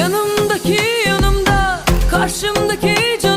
Yanımdaki yanımda karşımdaki canım